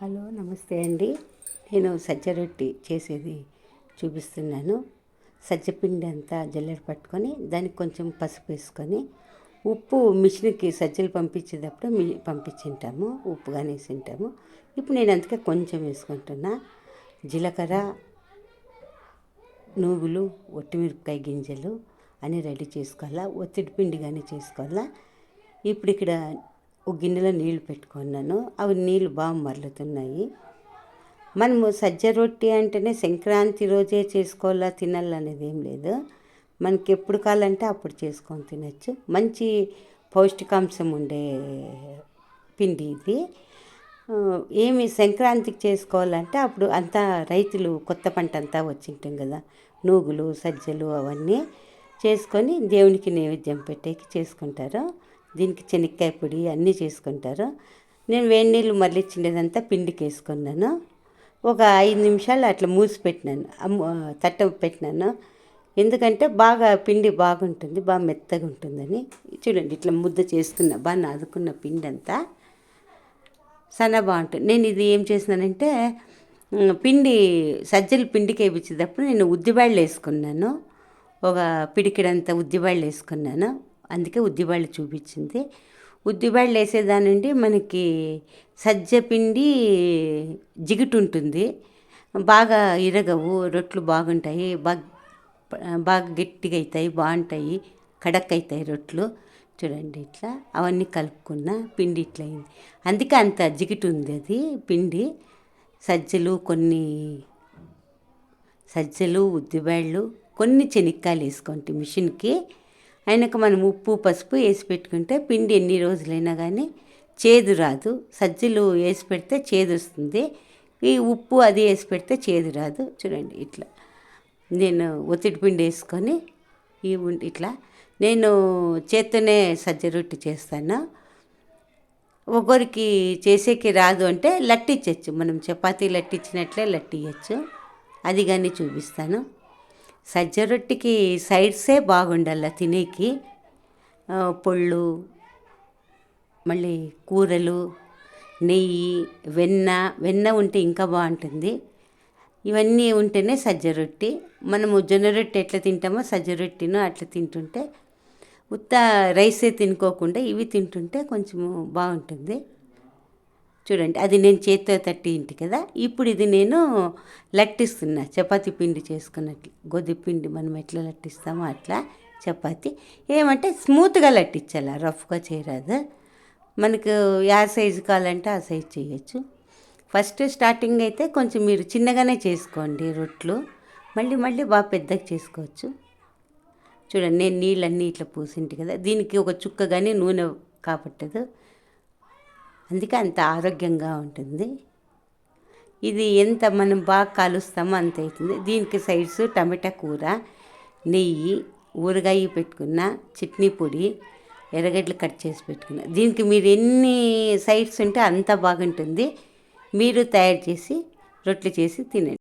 Hello నమస్తే అండి. నేను సజ్జ రొట్టి చేసేది చూపిస్తున్నాను. సజ్జపిండి అంతా జల్లెడ పట్టుకొని దానికి కొంచెం పసుపు వేసుకొని ఉప్పు మిషన్కి సజ్జలు పంపించేటప్పుడు మీ పంపించింటాము ఉప్పు కానీ వేసింటాము ఇప్పుడు నేను అందుకే కొంచెం వేసుకుంటున్నా. జీలకర్ర నువ్వులు ఒట్టిమిరపకాయ గింజలు అన్నీ రెడీ చేసుకోవాలా? ఒత్తిడి పిండి కానీ చేసుకోవాలా? ఇప్పుడు ఇక్కడ ఒక గిన్నెలో నీళ్ళు పెట్టుకున్నాను. అవి నీళ్ళు బాగా మరలుతున్నాయి. మనము సజ్జ రొట్టి అంటేనే సంక్రాంతి రోజే చేసుకోవాలా తినాలనేది ఏం లేదు. మనకి ఎప్పుడు కావాలంటే అప్పుడు చేసుకొని తినచ్చు. మంచి పౌష్టికాంశం ఉండే పిండి ఇది. ఏమి సంక్రాంతికి చేసుకోవాలంటే అప్పుడు అంతా రైతులు కొత్త పంట అంతా వచ్చింటాం కదా. నూగులు సజ్జలు అవన్నీ చేసుకొని దేవునికి నైవేద్యం పెట్టేకి చేసుకుంటారు. దీనికి చెనక్కాయ పొడి అన్నీ చేసుకుంటారు. నేను వేడి నీళ్ళు మరలిచ్చినదంతా పిండికి వేసుకున్నాను ఒక ఐదు నిమిషాలు అట్లా మూసి పెట్టినాను తట్ట పెట్టినాను. ఎందుకంటే బాగా పిండి బాగుంటుంది బాగా మెత్తగా ఉంటుందని. చూడండి ఇట్లా ముద్ద చేసుకున్న బాగా నాదుకున్న పిండి అంతా సన్న బాగుంటుంది. నేను ఇది ఏం చేసినానంటే పిండి సజ్జలు పిండికి వేయించేటప్పుడు నేను ఉద్దిబాళ్ళు వేసుకున్నాను. ఒక పిడికిడంత ఉద్దిబాళ్ళు వేసుకున్నాను. అందుకే ఉద్దిబాళ్ళు చూపించింది. ఉద్దిబాళ్ళు వేసేదానండి మనకి సజ్జ పిండి జిగుటు ఉంటుంది బాగా ఇరగవు రొట్లు బాగుంటాయి బాగా బాగా గట్టిగా అవుతాయి బాగుంటాయి కడక్ అవుతాయి రొట్లు. చూడండి ఇట్లా అవన్నీ కలుపుకున్న పిండి ఇట్లా అయింది. అందుకే అంత జిగుటు ఉంది అది పిండి. సజ్జలు కొన్ని సజ్జలు ఉద్దిబాళ్ళు కొన్ని చెనిక్కాయలు వేసుకోండి మిషన్కి. అయినాక మనం ఉప్పు పసుపు వేసి పెట్టుకుంటే పిండి ఎన్ని రోజులైనా కానీ చేదు రాదు. సజ్జలు వేసి పెడితే చేదు వస్తుంది. ఈ ఉప్పు అది వేసి పెడితే చేదు రాదు. చూడండి ఇట్లా. నేను ఒత్తిడి పిండి వేసుకొని ఈ ఇట్లా. నేను చేత్తోనే సజ్జ రొట్టి చేస్తాను. ఒకరికి చేసేకి రాదు అంటే లట్టించచ్చు మనం చపాతీ లట్టించినట్లే లట్టియచ్చు అది కానీ చూపిస్తాను. సజ్జ రొట్టికి సైడ్సే బాగుండాల తినేకి. పొళ్ళు మళ్ళీ కూరలు నెయ్యి వెన్న వెన్న ఉంటే ఇంకా బాగుంటుంది. ఇవన్నీ ఉంటేనే సజ్జ రొట్టి. మనము జొన్న రొట్టె ఎట్లా తింటామో సజ్జ రొట్టెను అట్లా తింటుంటే ఉత్త రైసే తినుకోకుండా ఇవి తింటుంటే కొంచెము బాగుంటుంది. చూడండి అది నేను చేత్తో తట్టి ఇంటి కదా ఇప్పుడు ఇది నేను లట్టిస్తున్నా. చపాతీ పిండి చేసుకున్నట్లు గోధుమ పిండి మనం ఎట్లా లట్టిస్తామో అట్లా చపాతీ. ఏమంటే స్మూత్గా లట్టించాలి రఫ్గా చేయరాదు. మనకు యా సైజు కావాలంటే ఆ సైజు చేయొచ్చు. ఫస్ట్ స్టార్టింగ్ అయితే కొంచెం మీరు చిన్నగానే చేసుకోండి రొట్లు. మళ్ళీ మళ్ళీ బాగా పెద్దగా చేసుకోవచ్చు. చూడండి నేను నీళ్ళన్నీ ఇట్లా పూసింటి కదా దీనికి ఒక చుక్క కానీ నూనె కాపట్టదు. అందుకే అంత ఆరోగ్యంగా ఉంటుంది. ఇది ఎంత మనం బాగా కాలుస్తామో అంత అవుతుంది. దీనికి సైడ్స్ టమాటా కూర నెయ్యి ఊరగాయ పెట్టుకున్న చట్నీ పొడి ఎర్రగడ్డలు కట్ చేసి పెట్టుకున్న. దీనికి మీరు ఎన్ని సైడ్స్ ఉంటే అంత బాగుంటుంది. మీరు తయారు చేసి రొట్టెలు చేసి తినండి.